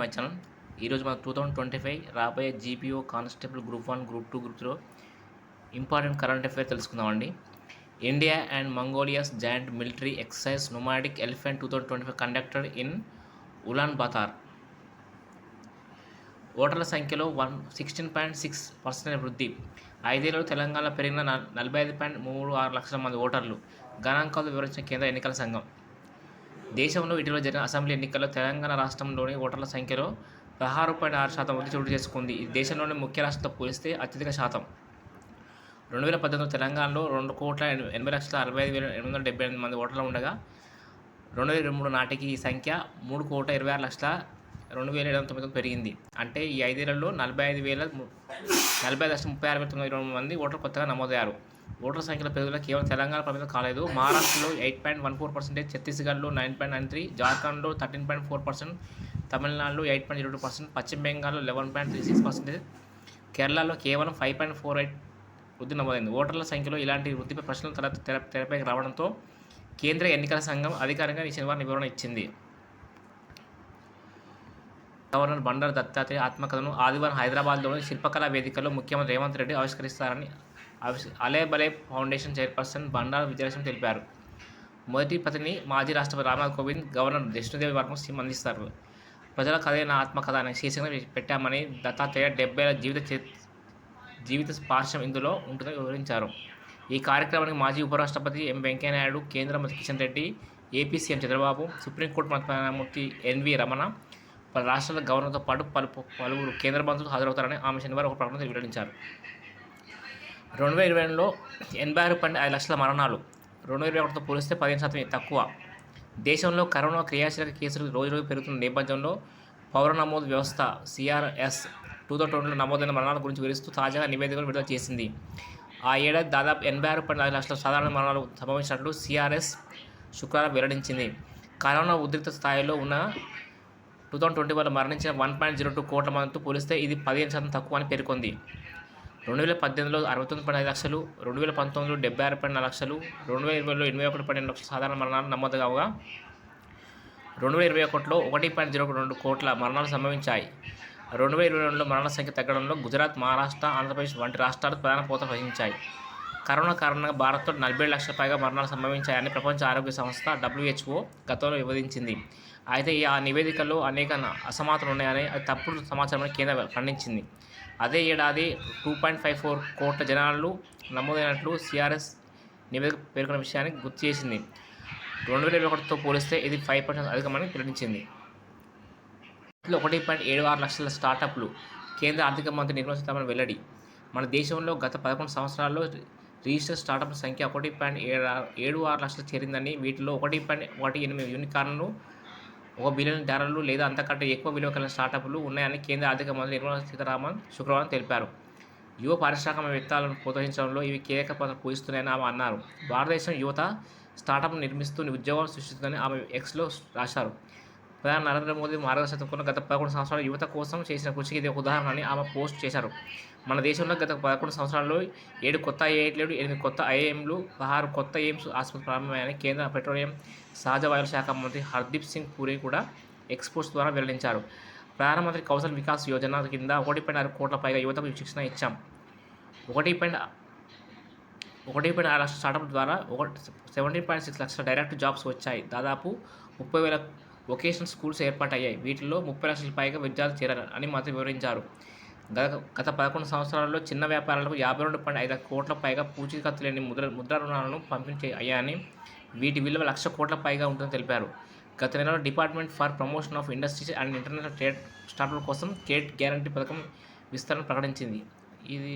My channel ఈరోజు మన two thousand twenty five రాబోయే GPO constable group one group two group three important current affair తెలుసుకుందామండి. India and Mongolia's joint military exercise nomadic elephant two thousand twenty five conducted in Ulaanbaatar ఓటర్ల సంఖ్యలో one sixteen point six percent వృద్ధి. ఐదేళ్ళలో తెలంగాణ పెరిగిన నలభై ఐదు point మూడు ఆరు లక్షల మంది ఓటర్లు. గణాంకాలు వివరించిన కేంద్ర ఎన్నికల సంఘం. దేశంలో ఇటీవల జరిగిన అసెంబ్లీ ఎన్నికల్లో తెలంగాణ రాష్ట్రంలోని ఓటర్ల సంఖ్యలో పదహారు పాయింట్ ఆరు శాతం వృద్ధి చోటు చేసుకుంది. ఇది దేశంలోని ముఖ్య రాష్ట్రంతో పోలిస్తే అత్యధిక శాతం. రెండు వేల పద్దెనిమిది తెలంగాణలో రెండు కోట్ల ఎనభై లక్షల అరవై ఐదు వేల ఎనిమిది వందల డెబ్బై ఎనిమిది మంది ఓటర్లు ఉండగా రెండు వేల ఇరవై మూడు నాటికి ఈ సంఖ్య మూడు కోట్ల ఇరవై ఆరు లక్షల రెండు వేల ఏడు వందల తొమ్మిది పెరిగింది. అంటే ఈ ఐదేళ్ళలో నలభై ఐదు వేల నలభై ఐదు లక్షల ముప్పై ఆరు వేల తొమ్మిది ఇరవై మంది ఓటర్లు కొత్తగా నమోదయ్యారు. ఓటర్ల సంఖ్యల పెరుగుదల కేవలం తెలంగాణ పరిమితం కాలేదు. మహారాష్ట్రలో eight point one four percentage ఛత్తీస్గఢ్లో నైన్ పాయింట్ నైన్ త్రీ జార్ఖండ్లో థర్టీన్ పాయింట్ ఫోర్ పర్సెంట్ తమిళనాడులో eight point zero two percent పశ్చిమ బెంగాల్లో eleven point three six percentage కేరళలో కేవలం ఫైవ్ పాయింట్ ఫోర్ ఎయిట్ వృద్ధి నమోదైంది. ఓటర్ల సంఖ్యలో ఇలాంటి వృద్ధిపై ప్రశ్నలు తెర తెర- తెరపైకి రావడంతో కేంద్ర ఎన్నికల సంఘం అధికారికంగా ఈ శనివారం వివరణ ఇచ్చింది. గవర్నర్ బండారు దత్తాత్రేయ ఆత్మకథను ఆదివారం హైదరాబాద్లోని శిల్పకళా వేదికలో ముఖ్యమంత్రి రేవంత్ రెడ్డి ఆవిష్కరిస్తారని అలే బలే ఫౌండేషన్ చైర్పర్సన్ బండారు విజయలక్ష్మి తెలిపారు. మొదటి పతిని మాజీ రాష్ట్రపతి రామ్నాథ్ కోవింద్ గవర్నర్ విష్ణుదేవి వర్మ సీఎం అందిస్తారు. ప్రజల కథే నా ఆత్మకథ అనే శీర్షికన పెట్టామని దత్తాత్రేయ డెబ్బై జీవిత చే- జీవిత పార్శ్వం ఇందులో ఉంటుందని వివరించారు. ఈ కార్యక్రమానికి మాజీ ఉపరాష్ట్రపతి ఎం వెంకయ్యనాయుడు కేంద్ర మంత్రి Kishan Reddy AP CM Chandrababu supreme court ప్రధాన న్యాయమూర్తి ఎన్వి రమణ పలు రాష్ట్రాల గవర్నర్తో పాటు పలు పలువురు కేంద్ర మంత్రులు హాజరవుతారని ఆమె శనివారం ఒక ప్రకటన వెల్లడించారు. రెండు వేల ఇరవై రెండులో ఎనభై ఆరు పాయింట్ ఐదు లక్షల మరణాలు రెండు వేల ఇరవై ఒకటితో పోలిస్తే పదిహేను శాతం తక్కువ. దేశంలో కరోనా క్రియాశీలక కేసులు రోజు రోజు పెరుగుతున్న నేపథ్యంలో పౌర నమోదు వ్యవస్థ సిఆర్ఎస్ టూ థౌసండ్ ట్వంటీలో నమోదైన మరణాల గురించి వివరిస్తూ తాజాగా నివేదికలు విడుదల చేసింది. ఆ ఏడాది దాదాపు ఎనభై ఆరు పాయింట్ ఐదు లక్షల సాధారణ మరణాలు సంభవించినట్లు సిఆర్ఎస్ శుక్రవారం వెల్లడించింది. కరోనా ఉద్రిక్త స్థాయిలో ఉన్న టూ థౌసండ్ ట్వంటీ వల్ల మరణించిన వన్ పాయింట్ జీరో టూ కోట్ల మందితో పోలిస్తే ఇది పదిహేను శాతం తక్కువ అని పేర్కొంది. రెండు వేల పద్దెనిమిదిలో అరవై తొమ్మిది పాయింట్ ఐదు లక్షలు రెండు వేల పంతొమ్మిదిలో డెబ్బై ఆరు పాయింట్ నాలుగు లక్షలు రెండు వేల ఇరవైలో ఎనభై ఒకటి పాయింట్ లక్షల సాధారణ మరణాలు నమోదు కావగా రెండు వేల ఇరవై ఒకటిలో ఒకటి పాయింట్ జీరో రెండు కోట్ల మరణాలు సంభవించాయి. రెండు వేల ఇరవై రెండులో మరణాల సంఖ్య తగ్గడంలో గుజరాత్ మహారాష్ట్ర ఆంధ్రప్రదేశ్ వంటి రాష్ట్రాలు ప్రధాన పోత వహించాయి. కరోనా కారణంగా భారత్లో నలభై ఏడు లక్షల పైగా మరణాలు సంభవించాయని ప్రపంచ ఆరోగ్య సంస్థ డబ్ల్యూహెచ్ఓ గతంలో వివరించింది. అయితే ఈ ఆ నివేదికలో అనేక అసమానతలు ఉన్నాయని అది తప్పుడు సమాచారమని కేంద్రం ఖండించింది. అదే ఏడాది టూ పాయింట్ ఫైవ్ ఫోర్ కోట్ల జనాలు నమోదైనట్లు సిఆర్ఎస్ నివేదిక పేర్కొన్న విషయాన్ని గుర్తు చేసింది. రెండు వేల ఇరవై ఒకటితో పోలిస్తే ఇది ఫైవ్ పర్సెంట్ అధికమని ప్రకటించింది ఒకటి పాయింట్ ఏడు ఆరు లక్షల స్టార్టప్లు కేంద్ర ఆర్థిక మంత్రి నిర్మలా సీతారామన్ వెల్లడి. మన దేశంలో గత పదకొండు సంవత్సరాల్లో రిజిస్టర్ స్టార్టప్ సంఖ్య ఒకటి పాయింట్ ఏడు ఆరు- ఏడు ఆరు లక్షలు చేరిందని వీటిలో ఒకటి పాయింట్ ఒకటి ఎనిమిది యూనికార్న్లు ఒక బిలియన్ డాలర్లు లేదా అంతకంటే ఎక్కువ విలువ కలిగిన స్టార్టప్లు ఉన్నాయని కేంద్ర ఆర్థిక మంత్రి నిర్మలా సీతారామన్ శుక్రవారం తెలిపారు. యువ పారిశ్రామికవేత్తలను ప్రోత్సహించడంలో ఇవి కీలక పాత్ర పోషిస్తున్నాయని ఆమె అన్నారు. భారతదేశం యువత స్టార్టప్ నిర్మిస్తూ ఉద్యోగాలు సృష్టిస్తుందని ఆమె ఎక్స్లో రాశారు. ప్రధాని నరేంద్ర మోదీ మార్గదర్శకత్వంలో గత పదకొండు సంవత్సరాలు యువత కోసం చేసిన కృషికి ఇది ఒక ఉదాహరణ అని ఆమె పోస్ట్ చేశారు. మన దేశంలో గత పదకొండు సంవత్సరాల్లో ఏడు కొత్త ఐఐటీలు ఎనిమిది కొత్త ఐఐఎంలు పదహారు కొత్త ఎయిమ్స్ ఆసుపత్రి ప్రారంభమయ్యాయని కేంద్ర పెట్రోలియం సహజ వాయువుల శాఖ మంత్రి హర్దీప్ సింగ్ పూరి కూడా ఎక్స్పోర్ట్స్ ద్వారా వెల్లడించారు. ప్రధానమంత్రి కౌశల్ వికాస్ యోజన కింద ఒకటి పాయింట్ ఆరు కోట్ల పైగా యువతకు శిక్షణ ఇచ్చాం. ఒకటి పాయింట్ ఒకటి పాయింట్ ఆరు లక్షల స్టార్టప్ ద్వారా ఒకటి సెవెంటీన్ పాయింట్ సిక్స్ లక్షల డైరెక్ట్ జాబ్స్ వచ్చాయి. దాదాపు ముప్పై వేల వొకేషనల్ స్కూల్స్ ఏర్పాటయ్యాయి. వీటిలో ముప్పై లక్షల పైగా విద్యార్థులు చేరారు అని మంత్రి వివరించారు. గత గత పదకొండు సంవత్సరాల్లో చిన్న వ్యాపారాలకు యాభై రెండు పాయింట్ ఐదు కోట్ల పైగా పూచీకత్తు లేని ముద్ర ముద్ర రుణాలను పంపిణీ అయ్యాయని వీటి విలువ లక్ష కోట్ల పైగా ఉంటుందని తెలిపారు. గత నెలలో department for promotion of industries and international trade స్టార్టప్ల కోసం కేట్ గ్యారంటీ పథకం విస్తరణ ప్రకటించింది. ఇది